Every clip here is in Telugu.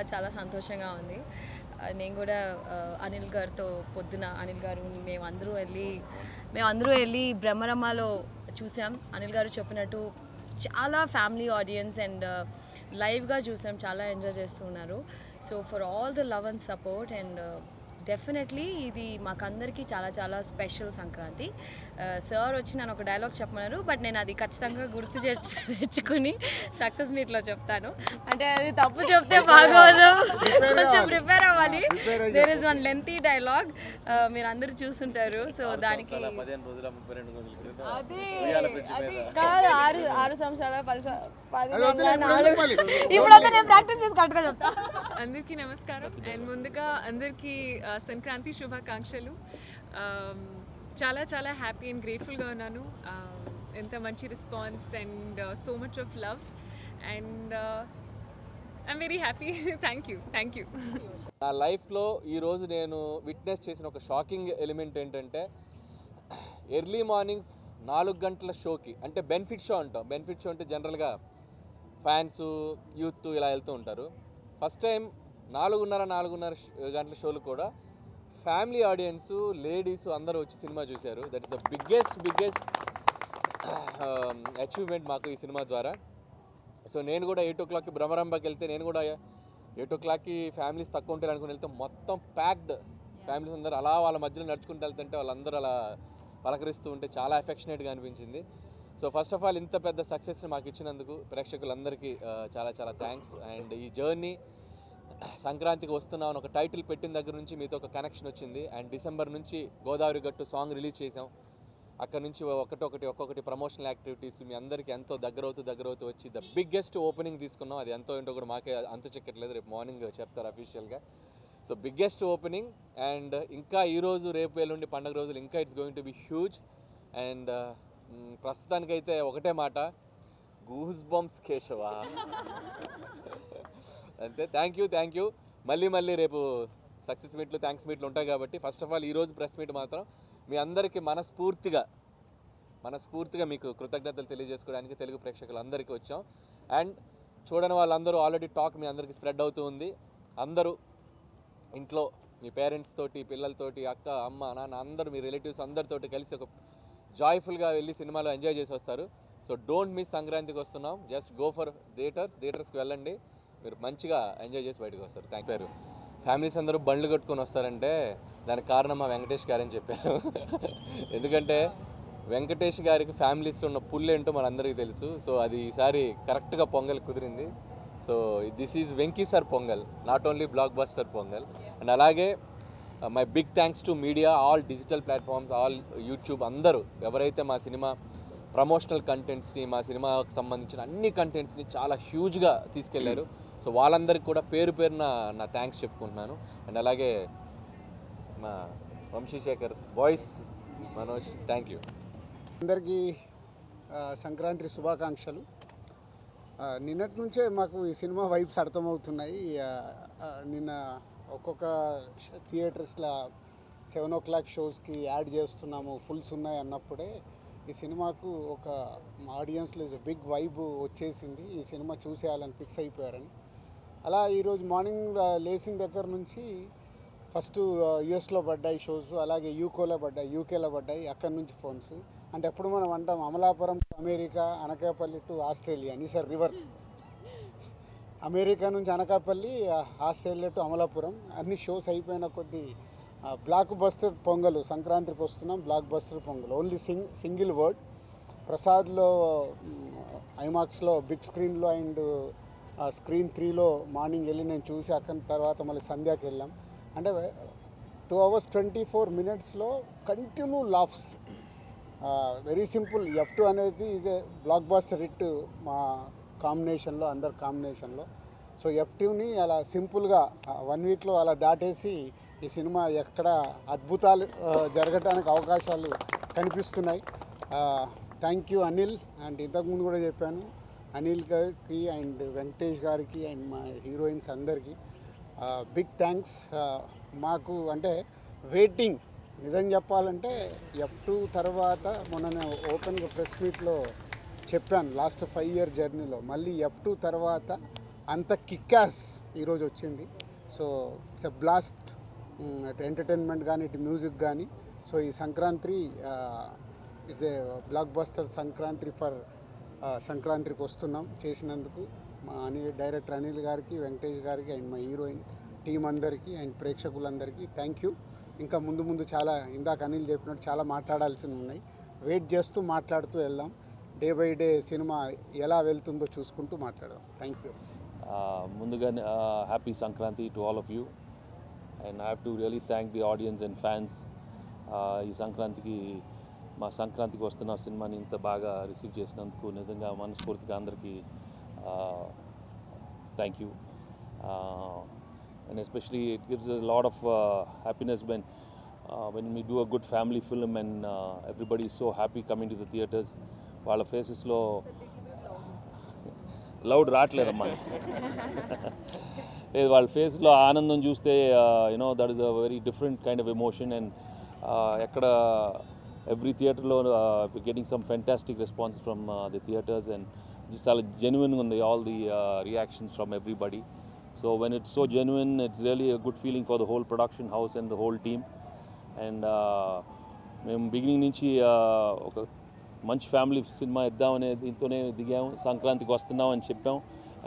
చాలా చాలా సంతోషంగా ఉంది. నేను కూడా అనిల్ గారితో పొద్దున అనిల్ గారు మేమందరూ వెళ్ళి మేమందరూ వెళ్ళి బ్రహ్మరమ్మలో చూసాం. అనిల్ గారు చెప్పినట్టు చాలా ఫ్యామిలీ ఆడియన్స్ అండ్ లైవ్గా చూసాం. చాలా ఎంజాయ్ చేస్తున్నారు so for all the love and support and definitely ఇది మాకందరికీ చాలా చాలా స్పెషల్ సంక్రాంతి. సార్ వచ్చి నన్ను ఒక డైలాగ్ చెప్పమన్నారు బట్ నేను అది ఖచ్చితంగా గుర్తు తెచ్చుకుని సక్సెస్ మీట్లో చెప్తాను. అంటే అది తప్పు చెప్తే బాగోదు. కొంచెం ప్రిపేర్ అవ్వాలి. There is one lengthy dialogue మీరు అందరూ చూస్తుంటారు సో దానికి కాదు ఆరు ఆరు సంవత్సరాల పది నేను ప్రాక్టీస్ చేసి కరెక్ట్గా చెప్తా. అందరికీ నమస్కారం. అండ్ ముందుగా అందరికీ సంక్రాంతి శుభాకాంక్షలు. చాలా చాలా హ్యాపీ అండ్ గ్రేట్ఫుల్గా ఉన్నాను. ఎంత మంచి response and so much of love and I'm very happy thank you thank you నా లైఫ్లో ఈరోజు నేను విట్నెస్ చేసిన ఒక షాకింగ్ ఎలిమెంట్ ఏంటంటే ఎర్లీ మార్నింగ్ నాలుగు గంటల షోకి అంటే బెనిఫిట్ షో అంటాం. బెనిఫిట్ షో అంటే జనరల్గా ఫ్యాన్స్ యూత్ ఇలా వెళ్తూ ఉంటారు. ఫస్ట్ టైం నాలుగున్నర నాలుగున్నర గంటల షోలు కూడా ఫ్యామిలీ ఆడియన్స్ లేడీస్ అందరూ వచ్చి సినిమా చూశారు. That is the biggest biggest achievement మాకు ఈ సినిమా ద్వారా. సో నేను కూడా ఎయిట్ ఓ క్లాక్కి భ్రమరంబకి వెళ్తే నేను కూడా ఎయిట్ ఓ క్లాక్కి ఫ్యామిలీస్ తక్కువ ఉంటారు అనుకుని వెళ్తే మొత్తం ప్యాక్డ్ ఫ్యామిలీస్ అందరూ అలా వాళ్ళ మధ్యలో నడుచుకుంటూ వెళ్తుంటే వాళ్ళందరూ అలా పలకరిస్తూ ఉంటే చాలా ఎఫెక్షనేట్గా అనిపించింది. సో ఫస్ట్ ఆఫ్ ఆల్ ఇంత పెద్ద సక్సెస్ని మాకు ఇచ్చినందుకు ప్రేక్షకులందరికీ ఆ, చాలా చాలా థ్యాంక్స్ అండ్ ఈ జర్నీ సంక్రాంతికి వస్తున్నాం అని ఒక టైటిల్ పెట్టిన దగ్గర నుంచి మీతో ఒక కనెక్షన్ వచ్చింది. అండ్ డిసెంబర్ నుంచి గోదావరి గట్టు సాంగ్ రిలీజ్ చేసాం అక్కడ నుంచి ఒకటొకటి ఒక్కొక్కటి ప్రమోషనల్ యాక్టివిటీస్ మీ అందరికీ ఎంతో దగ్గర అవుతూ దగ్గర అవుతూ వచ్చి ద బిగ్గెస్ట్ ఓపెనింగ్ తీసుకున్నాం. అది ఎంతో ఏంటో కూడా మాకే అంత చెక్కట్లేదు. రేపు మార్నింగ్ చెప్తారు అఫీషియల్గా సో బిగ్గెస్ట్ ఓపెనింగ్ అండ్ ఇంకా ఈరోజు రేపు ఎల్లుండి పండుగ రోజులు ఇంకా it's going to be huge and ప్రస్తుతానికైతే ఒకటే మాట. గూస్ బంప్స్ కేశవా అంతే. థ్యాంక్ యూ థ్యాంక్ యూ మళ్ళీ మళ్ళీ రేపు సక్సెస్ మీట్లు థ్యాంక్స్ మీట్లు ఉంటాయి కాబట్టి ఫస్ట్ ఆఫ్ ఆల్ ఈరోజు ప్రెస్ మీట్ మాత్రం మీ అందరికీ మనస్ఫూర్తిగా మనస్ఫూర్తిగా మీకు కృతజ్ఞతలు తెలియజేసుకోవడానికి తెలుగు ప్రేక్షకులందరికీ వచ్చాం. అండ్ చూడని వాళ్ళందరూ ఆల్రెడీ టాక్ మీ అందరికీ స్ప్రెడ్ అవుతూ ఉంది. అందరూ ఇంట్లో మీ పేరెంట్స్ తోటి పిల్లలతోటి అక్క అమ్మ నాన్న అందరూ మీ రిలేటివ్స్ అందరితోటి కలిసి ఒక జాయ్ఫుల్గా వెళ్ళి సినిమాలో ఎంజాయ్ చేసి వస్తారు. సో డోంట్ మిస్ సంక్రాంతికి వస్తున్నాం. జస్ట్ గో ఫర్ థియేటర్స్ థియేటర్స్కి వెళ్ళండి. మీరు మంచిగా ఎంజాయ్ చేసి బయటకు వస్తారు. థ్యాంక్ యూ ఫ్యామిలీస్ అందరూ బండ్లు కట్టుకొని వస్తారంటే దానికి కారణం మా వెంకటేష్ గారని చెప్పారు. ఎందుకంటే వెంకటేష్ గారికి ఫ్యామిలీస్ ఉన్న పుల్ ఏంటో మనందరికీ తెలుసు. సో అది ఈసారి కరెక్ట్గా పొంగల్ కుదిరింది. So this is Venky sir Pongal not only blockbuster Pongal. And అలాగే uh, my big thanks to media all digital platforms all YouTube అందరూ. ఎవరైతే మా సినిమా ప్రమోషనల్ కంటెంట్స్ని మా సినిమాకి సంబంధించిన అన్ని కంటెంట్స్ని చాలా హ్యూజ్గా తీసుకెళ్ళారు. సో వాళ్ళందరికీ కూడా పేరు పేరున నా థ్యాంక్స్ చెప్పుకుంటున్నాను. అండ్ అలాగే మా Vamsi Shekar boys Manoj thank you అందరికీ సంక్రాంతి శుభాకాంక్షలు. నిన్నటి నుంచే మాకు ఈ సినిమా వైబ్స్ అర్థమవుతున్నాయి. నిన్న ఒక్కొక్క థియేటర్స్లో సెవెన్ ఓ క్లాక్ షోస్కి యాడ్ చేస్తున్నాము ఫుల్స్ ఉన్నాయి అన్నప్పుడే ఈ సినిమాకు ఒక ఆడియన్స్లో బిగ్ వైబ్ వచ్చేసింది. ఈ సినిమా చూసేయాలని ఫిక్స్ అయిపోయారని. అలా ఈరోజు మార్నింగ్ లేచిన దగ్గర నుంచి ఫస్ట్ యుఎస్లో పడ్డాయి షోస్ అలాగే యూకోలో పడ్డాయి యూకేలో పడ్డాయి అక్కడి నుంచి ఫోన్స్. అంటే ఎప్పుడు మనం అంటాం Amalapuram America Anakapalli to Australia అని సార్ రివర్స్. అమెరికా నుంచి అనకాపల్లి ఆస్ట్రేలియా టు అమలాపురం అన్ని షోస్ అయిపోయిన కొద్దీ బ్లాక్ బస్టర్ పొంగలు సంక్రాంతికి వస్తున్నాం blockbuster Pongal. Only sing single word. ప్రసాద్లో ఐమాక్స్లో బిగ్ స్క్రీన్లో అండ్ స్క్రీన్ త్రీలో మార్నింగ్ వెళ్ళి నేను చూసి అక్కడ తర్వాత మళ్ళీ సంధ్యాకి వెళ్ళాం. అంటే టూ అవర్స్ ట్వంటీ ఫోర్ మినిట్స్లో continue laughs. Very simple. F two అనేది is a blockbuster hit మా కాంబినేషన్లో అందరి కాంబినేషన్లో. సో ఎఫ్ టూని అలా సింపుల్గా వన్ వీక్లో అలా దాటేసి ఈ సినిమా ఎక్కడ అద్భుతాలు జరగటానికి అవకాశాలు కనిపిస్తున్నాయి. Thank you Anil. అండ్ ఇంతకుముందు కూడా చెప్పాను అనిల్ గారికి అండ్ వెంకటేష్ గారికి అండ్ మా హీరోయిన్స్ అందరికీ బిగ్ థ్యాంక్స్ మాకు అంటే వెయిటింగ్ నిజం చెప్పాలంటే ఎఫ్ టూ తర్వాత మొన్న ఓపెన్గా ప్రెస్ మీట్లో చెప్పాను లాస్ట్ ఫైవ్ ఇయర్ జర్నీలో మళ్ళీ ఎఫ్ టూ తర్వాత అంత కిక్కాస్ ఈరోజు వచ్చింది. సో ఇట్స్ బ్లాస్ట్ అటు ఎంటర్టైన్మెంట్ కానీ ఇటు మ్యూజిక్ కానీ సో ఈ Sankranti it's a blockbuster Sankranti for సంక్రాంతికి వస్తున్నాం. చేసినందుకు మా అనిల్ డైరెక్టర్ అనిల్ గారికి వెంకటేష్ గారికి అండ్ మా హీరోయిన్ టీం అందరికీ అండ్ ప్రేక్షకులందరికీ థ్యాంక్ యూ ఇంకా ముందు ముందు చాలా ఇందాక అనిల్ చెప్పినట్టు చాలా మాట్లాడాల్సి ఉన్నాయి. వెయిట్ చేస్తూ మాట్లాడుతూ వెళ్దాం. డే బై డే సినిమా ఎలా వెళ్తుందో చూసుకుంటూ మాట్లాడదాం. థ్యాంక్ యూ ముందుగా happy Sankranti to all of you and I have to really thank the audience and fans ఈ సంక్రాంతికి మా సంక్రాంతికి వస్తున్న సినిమాని ఇంత బాగా రిసీవ్ చేసినందుకు నిజంగా మనస్ఫూర్తిగా అందరికీ thank you and especially it gives a lot of happiness when when we do a good family film and everybody so happy coming to the theatres వాళ్ళ ఫేసెస్లో లౌడ్ రావట్లేదమ్మా. లేదు వాళ్ళ ఫేస్లో ఆనందం చూస్తే you know that is a very different kind of emotion and ఎక్కడ ఎవ్రీ థియేటర్లో getting some fantastic response from the theatres and చాలా జెన్యున్గా ఉంది all the reactions from everybody so when it's so genuine it's really good feeling for the whole production house and the whole team and మేము బిగినింగ్ నుంచి uh, ఒక మంచి ఫ్యామిలీ సినిమా ఇద్దామనే దీంతోనే దిగాము. సంక్రాంతికి వస్తున్నాం అని చెప్పాం.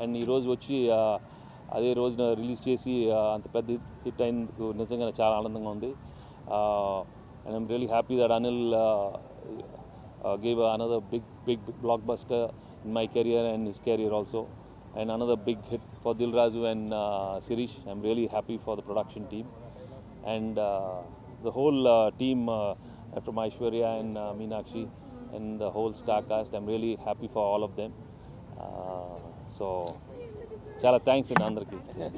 అండ్ ఈరోజు వచ్చి uh, అదే రోజున రిలీజ్ చేసి uh, అంత పెద్ద హిట్ అయినందుకు నిజంగా చాలా ఆనందంగా ఉంది. And I'm really happy that Anil gave another big big blockbuster in my career and his career also and another big hit for Dil Raju and Shirish I'm really happy for the production team and uh, the whole uh, team uh, from Aishwarya and uh, Meenakshi and the whole star cast. I'm really happy for all of them. Uh, so, చాలా థ్యాంక్స్ అండి అందరికీ